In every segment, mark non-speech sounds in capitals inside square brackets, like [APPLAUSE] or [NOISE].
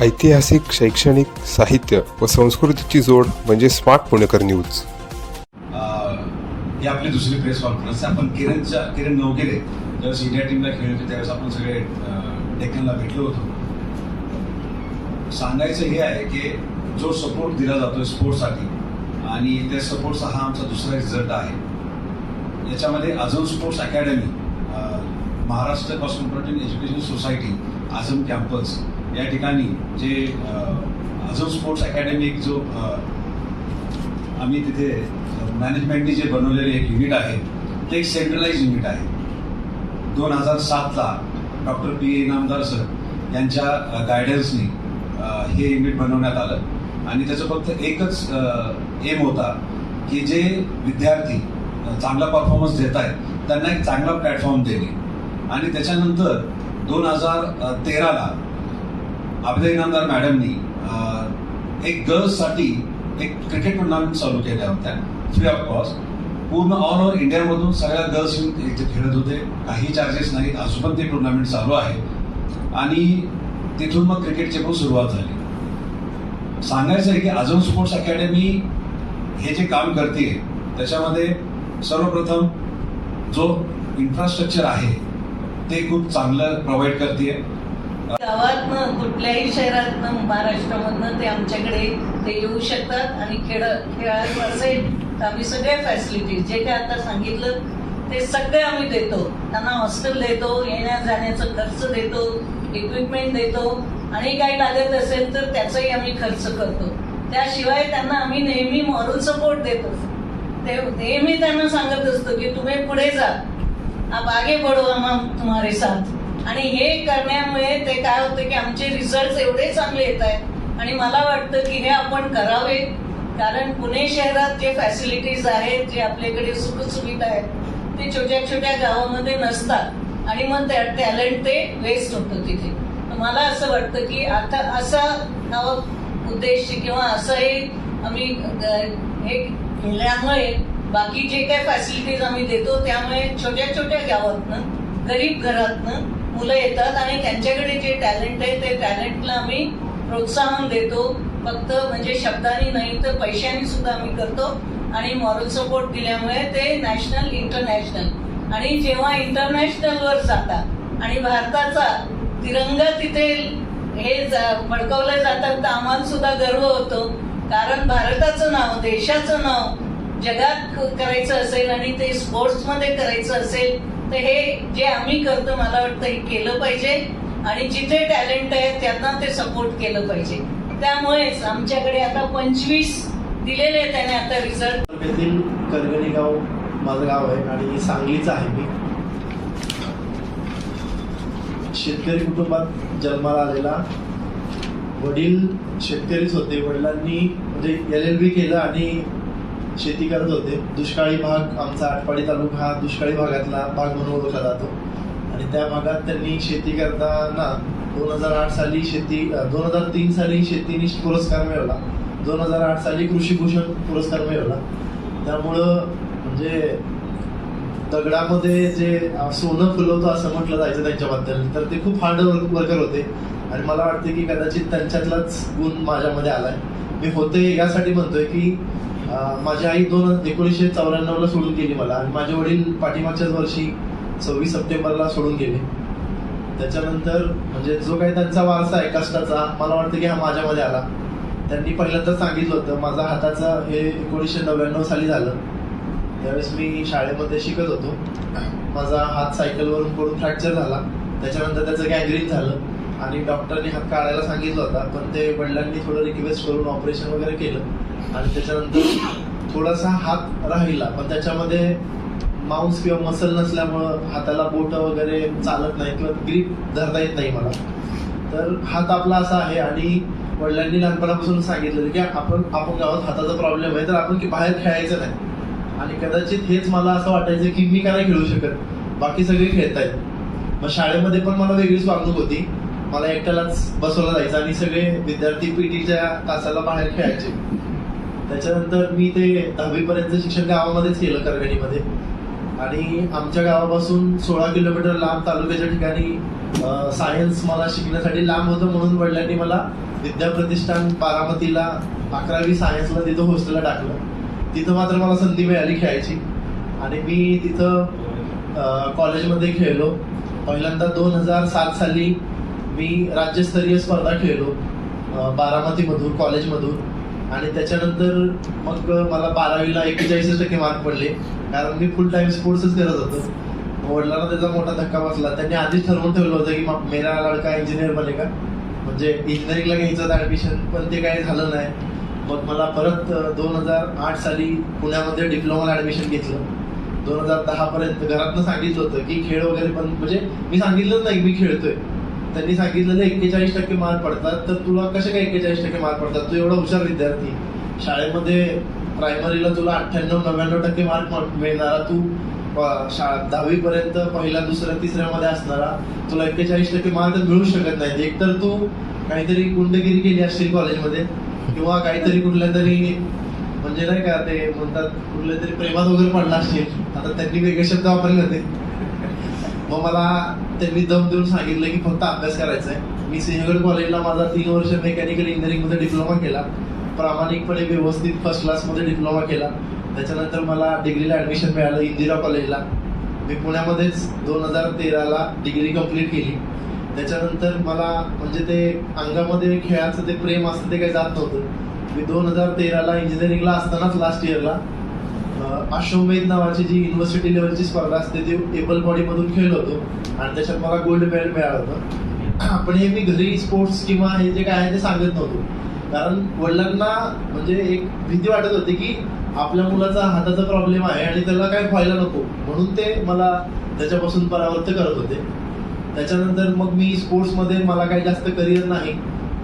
ऐतिहासिक शैक्षणिक साहित्य व संस्कृतीची जोड म्हणजे स्मार्ट पुणेकर न्यूज. अं, ही आपली दुसरी प्रेस कॉन्फरन्स आपण किरणच्या किरण नवगिरे ज्यावेळेस इंडिया टीमला खेळत होते. त्यावेळेस आपण सगळे डेक्कनला भेटलो होतो. सांगायचं हे आहे की जो सपोर्ट दिला जातो स्पोर्टसाठी आणि त्या सपोर्टचा हा आमचा दुसरा रिझल्ट आहे. याच्यामध्ये अजून sports academy Maharashtra cosmopolitan education society Azam campus या ठिकाणी जे अजून स्पोर्ट्स अकॅडमी जो आम्ही तिथे मॅनेजमेंटने जे बनवलेले एक युनिट आहे ते एक सेंट्रलाइज युनिट आहे. दोन हजार सातला doctor P A Inamdar sir यांच्या गायडन्सनी हे युनिट बनवण्यात आलं. आणि त्याचं फक्त एकच एम होता की जे विद्यार्थी चांगला परफॉर्मन्स देत आहेत त्यांना एक चांगला प्लॅटफॉर्म देणे. आणि त्याच्यानंतर दोन हजार तेराला अभिदय इनामदार मॅडमनी एक गर्ल्ससाठी एक क्रिकेट टुर्नामेंट चालू केल्या होत्या फ्री ऑफ कॉस्ट पूर्ण ऑल ओव्हर इंडियामधून सगळ्या गर्ल्स येऊन इथे खेळत होते. काही चार्जेस नाहीत. अजून पण ते टुर्नामेंट चालू आहे. आणि तिथून मग क्रिकेटची पण सुरुवात झाली. सांगायचं आहे की अजून स्पोर्ट्स अकॅडमी हे जे काम करते त्याच्यामध्ये सर्वप्रथम जो इन्फ्रास्ट्रक्चर आहे ते खूप चांगलं प्रोव्हाइड करते गावातनं कुठल्याही शहरातनं महाराष्ट्रामधनं ते आमच्याकडे ते येऊ शकतात आणि खेळ खेळायचं असेल तर आम्ही सगळ्या फॅसिलिटीज जे काय आता सांगितलं ते सगळे आम्ही देतो. त्यांना हॉस्टेल देतो येण्या जाण्याचा खर्च देतो इक्विपमेंट देतो. आणि काही लागत असेल तर त्याचाही आम्ही खर्च करतो. त्याशिवाय त्यांना आम्ही नेहमी मॉरल सपोर्ट देतो. ते नेहमी त्यांना सांगत असतो की तुम्ही पुढे जा. आप आगे बढ़ो आम्हा तुम्हारे साथ. आणि हे करण्यामुळे ते काय होतं की आमचे रिझल्ट एवढे चांगले येत आहेत. आणि मला वाटतं की हे आपण करावे. कारण पुणे शहरात जे फॅसिलिटीज आहेत जे आपल्याकडे सुखसुविधा आहेत ते छोट्या छोट्या गावामध्ये नसतात. आणि मग त्या टॅलेंट ते वेस्ट होतं तिथे. मला असं वाटतं की आता असा हा उद्देश किंवा असंही आम्ही हे केल्यामुळे बाकी जे काय फॅसिलिटीज आम्ही देतो त्यामुळे छोट्या छोट्या गावातनं गरीब घरातनं मुलं येतात आणि त्यांच्याकडे जे टॅलेंट आहे ते टॅलेंटला आम्ही प्रोत्साहन देतो. फक्त म्हणजे शब्दांनी नाही तर पैशांनी सुद्धा आम्ही करतो. आणि मॉरल सपोर्ट दिल्यामुळे ते नॅशनल इंटरनॅशनल आणि जेव्हा इंटरनॅशनलवर जातात आणि भारताचा तिरंगा तिथे हे जा- फडकवलं जातात तर आम्हाला सुद्धा गर्व होतो. कारण भारताचं नाव देशाचं नाव जगात करायचं असेल आणि ते स्पोर्ट्समध्ये करायचं असेल तर हे जे आम्ही करतो मला वाटतं हे केलं पाहिजे. आणि जिथे टॅलेंट आहे त्यांना ते सपोर्ट केलं पाहिजे. त्यामुळेच आमच्याकडे आता पंचवीस दिलेले आहेत त्याने आता रिझल्ट तालुक्यातील करगणी गाव माझं गाव आहे आणि सांगलीचं आहे मी. शेतकरी कुटुंबात जन्माला आलेला वडील शेतकरीच होते. वडिलांनी म्हणजे एल एल बी केलं आणि शेती करत होते. दुष्काळी भाग आमचा आटपाडी तालुका हा दुष्काळी भागातला भाग म्हणून ओळखला जातो. आणि त्या भागात त्यांनी शेती करताना दोन हजार आठ साली शेती दोन हजार तीन साली शेतीनी पुरस्कार मिळवला. दोन हजार आठ साली कृषी भूषण पुरस्कार मिळवला. त्यामुळं म्हणजे दगडामध्ये जे सोनं फुलवतो असं म्हटलं जायचं त्यांच्याबद्दल तर ते खूप हार्ड वर्क वर्कर होते. आणि मला वाटतं की कदाचित त्यांच्यातलाच गुण माझ्यामध्ये आलाय. मी होते यासाठी म्हणतोय की माझी आई दोन एकोणीसशे चौऱ्याण्णवला सोडून गेली मला आणि माझे वडील पाठीमागच्याच वर्षी सव्वीस सप्टेंबरला सोडून गेले. त्याच्यानंतर म्हणजे जो काही त्यांचा वारसा आहे कष्टाचा मला वाटतं की हा माझ्यामध्ये आला. त्यांनी पहिल्यांदा सांगितलं होतं माझा हाताचा हे एकोणीसशे नव्याण्णव साली झालं. त्यावेळेस मी शाळेमध्ये शिकत होतो. माझा हात सायकलवरून पडून फ्रॅक्चर झाला. त्याच्यानंतर त्याचं गॅंग्रीन झालं. आणि डॉक्टरने हात काढायला सांगितलं होता पण ते वडिलांनी थोडं रिक्वेस्ट करून ऑपरेशन वगैरे केलं. आणि त्याच्यानंतर थोडासा हात राहिला पण त्याच्यामध्ये मांस किंवा मसल नसल्यामुळं हाताला बोट वगैरे चालत नाही किंवा ग्रीप धरता येत नाही मला. तर हात आपला असा आहे आणि वडिलांनी लहानपणापासून सांगितलं की आपण आपण गावात हाताचा प्रॉब्लेम आहे तर आपण की बाहेर खेळायचं नाही. आणि कदाचित हेच मला असं वाटायचं की मी का नाही खेळू शकत बाकी सगळे खेळतायत. मग शाळेमध्ये पण मला वेगळीच वागणूक होती. मला एकट्यालाच बसवला जायचं आणि सगळे विद्यार्थी पीटीच्या तासाला बाहेर खेळायचे. त्याच्यानंतर मी ते दहावीपर्यंत शिक्षण गावामध्येच केलं करगणीमध्ये. आणि आमच्या गावापासून सोळा किलोमीटर लांब तालुक्याच्या ठिकाणी सायन्स मला शिकण्यासाठी लांब होतं म्हणून वडिलांनी मला विद्याप्रतिष्ठान बारामतीला अकरावी सायन्सला तिथं हॉस्टेलला टाकलं. तिथं मात्र मला संधी मिळाली खेळायची. आणि मी तिथं कॉलेजमध्ये खेळलो. पहिल्यांदा दोन हजार सात साली मी राज्यस्तरीय स्पर्धा खेळलो बारामतीमधून कॉलेजमधून. आणि त्याच्यानंतर मग मला बारावीला एक्केचाळीस टक्के मार्क पडले. कारण मी फुल टाइम स्पोर्ट्सच करत होतो. वडिलांना त्याचा मोठा धक्का बसला. त्यांनी आधीच ठरवून ठेवलं होतं की मेरा लडका इंजिनियर बनेगा. म्हणजे इंजिनिअरिंगला घ्यायचं होतं ॲडमिशन पण ते काही झालं नाही. मग मला परत दोन हजार आठ साली पुण्यामध्ये डिप्लोमाला ॲडमिशन घेतलं. दोन हजार दहा पर्यंत घरातनं सांगितलं होतं की खेळ वगैरे पण म्हणजे मी सांगितलंच नाही मी खेळतोय. त्यांनी सांगितलेलं एक्केचाळीस टक्के मार्क पडतात. तर तुला कसे काय एक्केचाळीस टक्के मार्क पडतात? तू एवढा हुशार विद्यार्थी. शाळेमध्ये प्रायमरीला तुला अठ्ठ्याण्णव नव्याण्णव टक्के मार्क मिळणारा तू शाळा दहावी पर्यंत पहिल्या दुसऱ्या तिसऱ्यामध्ये असणारा तुला एक्केचाळीस टक्के मार्क मिळू शकत नाही. एकतर तू काहीतरी गुंडगिरी केली असशील कॉलेजमध्ये किंवा काहीतरी कुठल्या तरी म्हणजे नाही का ते म्हणतात कुठल्या तरी प्रेमात वगैरे पडला असतील आता त्यांनी वेगळे शब्द वापरले होते. मग मला त्यांनी दम देऊन सांगितलं की फक्त अभ्यास करायचा आहे. मी सिंहगड कॉलेजला माझा तीन वर्ष मेकॅनिकल इंजिनिअरिंगमध्ये डिप्लोमा केला. प्रामाणिकपणे व्यवस्थित फर्स्ट क्लासमध्ये डिप्लोमा केला. त्याच्यानंतर मला डिग्रीला ॲडमिशन मिळालं इंदिरा कॉलेजला मी पुण्यामध्येच दोन हजार तेराला डिग्री कंप्लीट केली. त्याच्यानंतर मला म्हणजे ते अंगामध्ये खेळाचं ते प्रेम असतं ते काही जात नव्हतं. मी दोन हजार तेराला इंजिनिअरिंगला असतानाच लास्ट इयरला अश्वमेध नावाची जी युनिव्हर्सिटी लेवलची स्पर्धा असते ती टेबल बॉडीमधून खेळलो होतो. आणि त्याच्यात मला गोल्ड मेडल मिळालं होतं. [CLEARS THROAT] पण हे मी घरी स्पोर्ट्स किंवा हे जे काय आहे ते सांगत नव्हतो. कारण वडिलांना म्हणजे एक भीती वाटत होती की आपल्या मुलाचा हाताचा प्रॉब्लेम आहे आणि त्याला काय व्हायला नको. म्हणून ते मला त्याच्यापासून परावृत्त करत होते. त्याच्यानंतर मग मी स्पोर्ट्समध्ये मला काही जास्त करिअर नाही.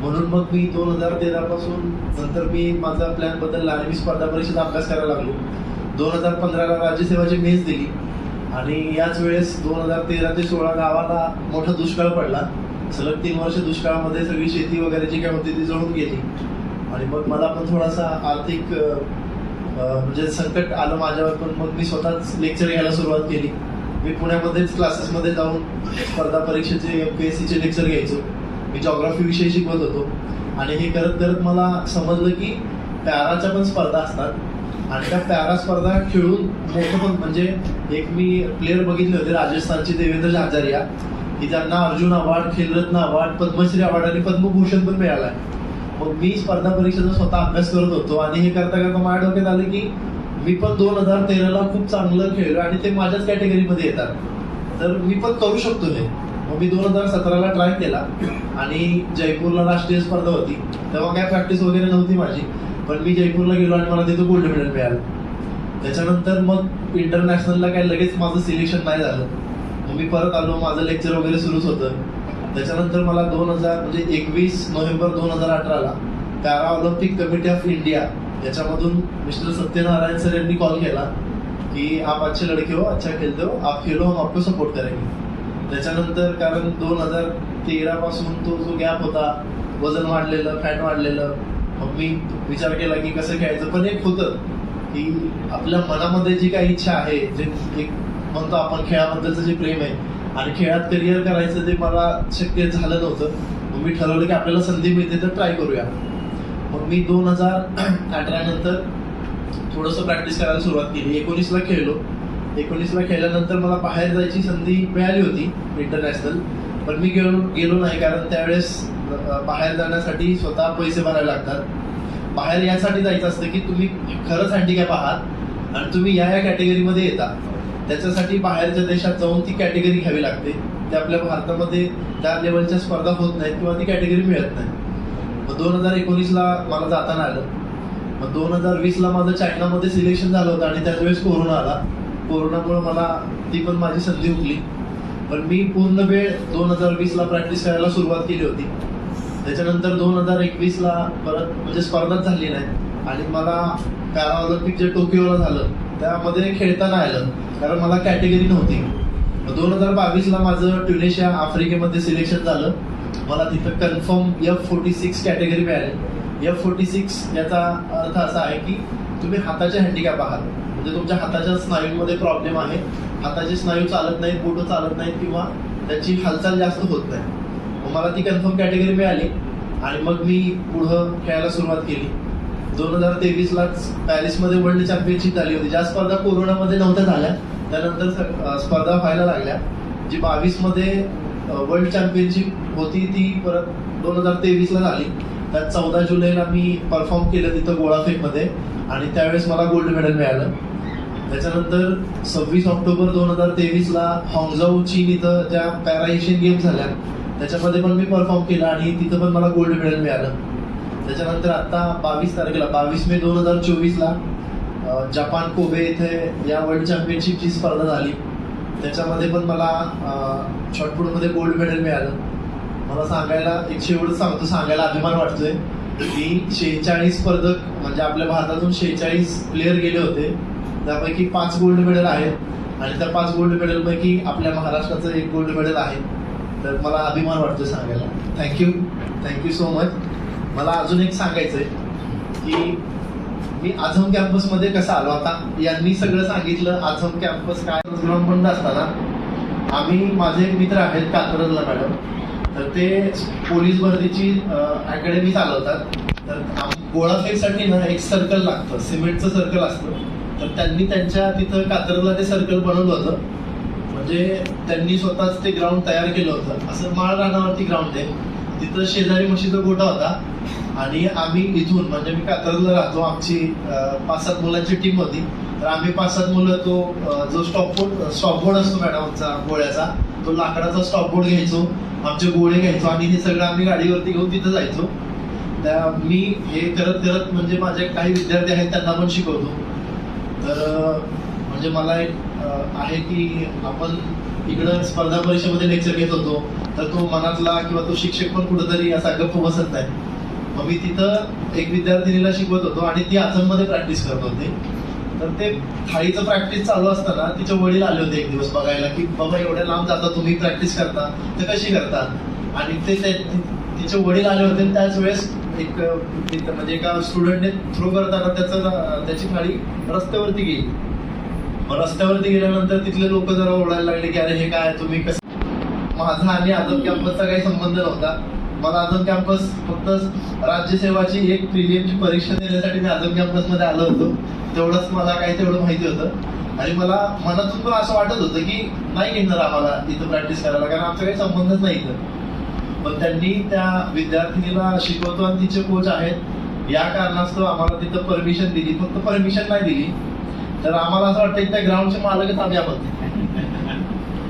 म्हणून मग मी दोन हजार तेरा पासून नंतर मी माझा प्लॅन बदलला आणि मी स्पर्धा परीक्षेचा अभ्यास करायला लागलो. दोन हजार पंधराला राज्यसेवाची मेज दिली. आणि याच वेळेस दोन हजार तेरा ते सोळा गावाला मोठा दुष्काळ पडला. सलग तीन वर्ष दुष्काळामध्ये सगळी शेती वगैरे जी काय होती ती जळून गेली. आणि मग मला पण थोडासा आर्थिक म्हणजे संकट आलं माझ्यावर पण मग मी स्वतःच लेक्चर घ्यायला सुरुवात केली. मी पुण्यामध्येच क्लासेसमध्ये जाऊन स्पर्धा परीक्षेचे एम पी एस सीचे लेक्चर घ्यायचो. मी जॉग्राफी विषयी शिकवत होतो. आणि हे करत करत मला समजलं की पॅराच्या पण स्पर्धा असतात. आणि त्या पॅरा स्पर्धा खेळून म्हणजे मोठं पण म्हणजे एक मी प्लेअर बघितले होते राजस्थानचे देवेंद्र झाझारिया की ज्यांना Arjuna award Khel Ratna award Padma Shri award आणि पद्मभूषण पण मिळालाय. मग मी स्पर्धा परीक्षेचा स्वतः अभ्यास करत होतो आणि हे करता करता माझ्या डोक्यात आलं की मी पण दोन हजार तेराला खूप चांगलं खेळलो आणि ते माझ्याच कॅटेगरीमध्ये येतात. तर मी पण करू शकतो हे. मग मी दोन हजार सतराला ट्राय केला आणि जयपूरला राष्ट्रीय स्पर्धा होती. तेव्हा काय प्रॅक्टिस वगैरे नव्हती माझी. पण मी जयपूरला गेलो आणि मला तिथं गोल्ड मेडल मिळालं. त्याच्यानंतर मग इंटरनॅशनलला काय लगेच माझं सिलेक्शन नाही झालं. मग मी परत आलो माझं लेक्चर वगैरे सुरूच होतं. त्याच्यानंतर मला दोन हजार म्हणजे एकवीस नोव्हेंबर दोन हजार अठराला para Olympic committee of India याच्यामधून मिस्टर सत्यनारायण सर यांनी कॉल केला की आप अच्छे लड़के हो अच्छा खेळते हो आप खेलो हम आपको सपोर्ट करेंगे. त्याच्यानंतर कारण दोन हजार तेरा पासून तो जो गॅप होता वजन वाढलेलं फॅट वाढलेलं मग मी विचार केला की कसं खेळायचं. पण एक होतं की आपल्या मनामध्ये जी काही इच्छा आहे जे एक म्हणतो आपण खेळाबद्दलचं जे प्रेम आहे आणि खेळात करिअर करायचं ते मला शक्य झालं नव्हतं. मग मी ठरवलं की आपल्याला संधी मिळते तर ट्राय करूया. मग मी दोन हजार अठरा नंतर थोडंसं प्रॅक्टिस करायला सुरुवात केली. एकोणीसला खेळलो. एकोणीसला खेळल्यानंतर मला बाहेर जायची संधी मिळाली होती इंटरनॅशनल पण मी गेलो गेलो नाही कारण त्यावेळेस बाहेर जाण्यासाठी स्वतः पैसे भरावे लागतात. बाहेर यासाठी जायचं असतं की तुम्ही खरंच हँडिकॅप आहात आणि तुम्ही या या कॅटेगरीमध्ये येता. त्याच्यासाठी बाहेरच्या देशात जाऊन ती कॅटेगरी घ्यावी लागते. ते आपल्या भारतामध्ये त्या लेवलच्या स्पर्धा होत नाहीत किंवा ती कॅटेगरी मिळत नाही मग दोन हजार एकोणीसला मला जाताना आलं. मग दोन हजार वीसला माझं चायनामध्ये सिलेक्शन झालं होतं आणि त्याचवेळेस कोरोना आला. कोरोनामुळे मला ती पण माझी संधी हुकली. पण मी पूर्ण वेळ दोन हजार वीसला प्रॅक्टिस करायला सुरुवात केली होती. त्याच्यानंतर दोन हजार एकवीसला परत म्हणजे स्पर्धाच झाली नाही. आणि मला पॅरा ऑलिम्पिक जे टोकियोला झालं त्यामध्ये खेळता नाही आलं कारण मला कॅटेगरी नव्हती. दोन हजार बावीसला माझं ट्युनेशिया आफ्रिकेमध्ये सिलेक्शन झालं. मला तिथं confirm F forty six category मिळाली. एफ फोर्टी सिक्स याचा अर्थ असा आहे की तुम्ही हाताच्या हँडिकॅप आहात. म्हणजे तुमच्या हाताच्या स्नायूमध्ये प्रॉब्लेम आहे. हाताचे स्नायू चालत नाहीत बोटं चालत नाहीत किंवा त्याची हालचाल जास्त होत नाही. मला ती कन्फर्म कॅटेगरी मिळाली. आणि मग मी पुढं खेळायला सुरुवात केली. दोन हजार तेवीसलाच पॅरिसमध्ये वर्ल्ड चॅम्पियनशिप झाली होती. ज्या स्पर्धा कोरोनामध्ये नव्हत्या झाल्या त्यानंतर स्पर्धा व्हायला लागल्या. जी बावीसमध्ये वर्ल्ड चॅम्पियनशिप होती ती परत दोन हजार तेवीसला झाली. त्यात चौदा जुलैला मी परफॉर्म केलं तिथं गोळाफेकमध्ये आणि त्यावेळेस मला गोल्ड मेडल मिळालं. त्याच्यानंतर सव्वीस ऑक्टोबर दोन हजार तेवीसला हॉंगझाऊ चीन इथं ज्या पॅरा एशियन गेम्स झाल्या त्याच्यामध्ये पण मी परफॉर्म केला आणि तिथं पण मला गोल्ड मेडल मिळालं. त्याच्यानंतर आता बावीस तारखेला बावीस मे दोन हजार चोवीसला जपान कोबे इथे या वर्ल्ड चॅम्पियनशिपची स्पर्धा झाली. त्याच्यामध्ये पण मला शॉर्टपुटमध्ये गोल्ड मेडल मिळालं. मला सांगायला एक शेवट सांगतो सांगायला अभिमान वाटतोय की शेहेचाळीस स्पर्धक म्हणजे आपल्या भारतातून शेहेचाळीस प्लेयर गेले होते. त्यापैकी पाच गोल्ड मेडल आहेत आणि त्या पाच गोल्ड मेडलपैकी आपल्या महाराष्ट्राचं एक गोल्ड मेडल आहे. तर मला अभिमान वाटतोय सांगायला. थँक्यू थँक्यू सो मच मला अजून एक सांगायचंय की मी आझम कॅम्पसमध्ये कसं आलो? आता यांनी सगळं सांगितलं. आझम कॅम्पस काय? ग्राउंड बंद असताना आम्ही माझे एक मित्र आहेत कात्रजला मॅडम. तर ते पोलीस भरतीची अकॅडमी चालवतात. तर आम- गोळाफेकसाठी ना एक सर्कल लागतं. सिमेंटचं सर्कल असतं. तर त्यांनी त्यांच्या तिथं कात्रजला ते सर्कल बनवलं होतं. म्हणजे त्यांनी स्वतःच ते ग्राउंड तयार केलं होतं. असं माळ रानावरती ग्राउंड आहे. तिथं शेजारी म्हशीचा गोठा होता. आणि आम्ही इथून म्हणजे मी कात्रजला राहतो आमची पाच सात मुलांची टीम होती. तर आम्ही पाच सात मुलं तो जो स्टॉपबोर्ड स्टॉपबोर्ड असतो मॅडमचा गोळ्याचा तो लाकडाचा स्टॉपबोर्ड घ्यायचो. आमचे गोळे घ्यायचो आणि हे सगळं आम्ही गाडीवरती घेऊन तिथं जायचो. त्या मी हे करत करत म्हणजे माझे काही विद्यार्थी आहेत त्यांना पण शिकवतो. तर म्हणजे मला एक आहे की आपण इकडं स्पर्धा परीक्षेमध्ये लेक्चर घेत होतो तर तो मनातला किंवा तो शिक्षक पण कुठेतरी असा गप्प बसत नाही. मग मी तिथं एक विद्यार्थिनीला शिकवत होतो आणि ती आसनमध्ये प्रॅक्टिस करत होती. तर ते थाळीचं प्रॅक्टिस चालू असताना तिचे वडील आले होते एक दिवस बघायला की बाबा एवढ्या लांब जाता तुम्ही प्रॅक्टिस करता तर कशी करता? आणि ते तिचे वडील आले होते आणि त्याच वेळेस एक तिथं म्हणजे एका स्टुडंटने थ्रो करताना त्याचं त्याची थाळी रस्त्यावरती गेली. मग रस्त्यावरती गेल्यानंतर तिथले लोक जरा ओढायला लागले की अरे हे काय? तुम्ही कसं माझा आणि आझम कॅम्पसचा काही संबंध नव्हता. मला आझम कॅम्पस फक्त राज्यसेवाची एक प्रिलियमची परीक्षा देण्यासाठी मी आझम कॅम्पसमध्ये आलो होतो. तेवढंच मला काही तेवढं माहिती होतं. आणि मला मनातून पण असं वाटत होतं की नाही घेणार आम्हाला इथं प्रॅक्टिस करायला कारण आमचा काही संबंधच नाही इथं. पण त्यांनी त्या विद्यार्थिनीला शिकवतो आणि तिचे कोच आहेत. या कारणास्तव आम्हाला तिथं परमिशन दिली. फक्त परमिशन नाही दिली. तर आम्हाला असं वाटतं त्या ग्राउंडचे मालकच आम्ही आपण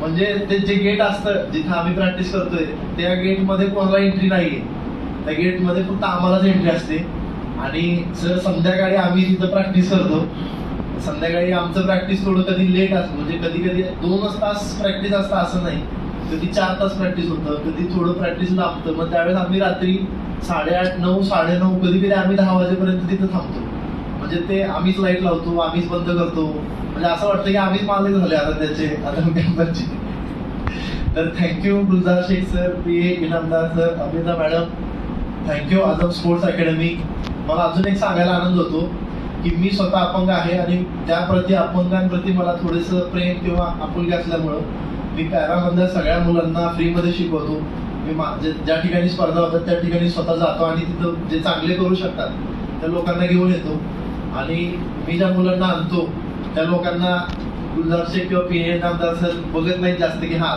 म्हणजे ते जे गेट असतं जिथं आम्ही प्रॅक्टिस करतोय त्या गेटमध्ये कोणाला एंट्री नाहीये. त्या गेटमध्ये फक्त आम्हालाच एंट्री असते. आणि जर संध्याकाळी आम्ही तिथं प्रॅक्टिस करतो संध्याकाळी आमचं प्रॅक्टिस थोडं कधी लेट असतं. म्हणजे कधी कधी दोनच तास प्रॅक्टिस असतं असं नाही. कधी चार तास प्रॅक्टिस होतं कधी थोडं प्रॅक्टिस लांबतं. मग त्यावेळेस आम्ही रात्री साडेआठ नऊ साडेनऊ कधी कधी आम्ही दहा वाजेपर्यंत तिथं थांबतो. म्हणजे ते आम्हीच लाइट लावतो आम्हीच बंद करतो. म्हणजे असं वाटतं की आम्हीच मालक झाले आता त्याचे आता मेंबरचे तर thank you Gulzar Shaikh sir P A Inamdar sir Amita madam thank you Azam sports academy मला अजून एक सांगायला आनंद होतो की मी स्वतः अपंग आहे आणि त्याप्रती अपंगांप्रती मला थोडंसं प्रेम किंवा आपुलकी असल्यामुळं मी पॅरामधल्या सगळ्या मुलांना फ्रीमध्ये शिकवतो. मी मा- ज्या ठिकाणी स्पर्धा होतात त्या ठिकाणी स्वतः जातो आणि तिथं जे चांगले करू शकतात त्या लोकांना घेऊन येतो. आणि मी ज्या मुलांना आणतो त्या लोकांना गुलजार शेख किंवा पी ए नामदार बघत नाही जास्त की हा.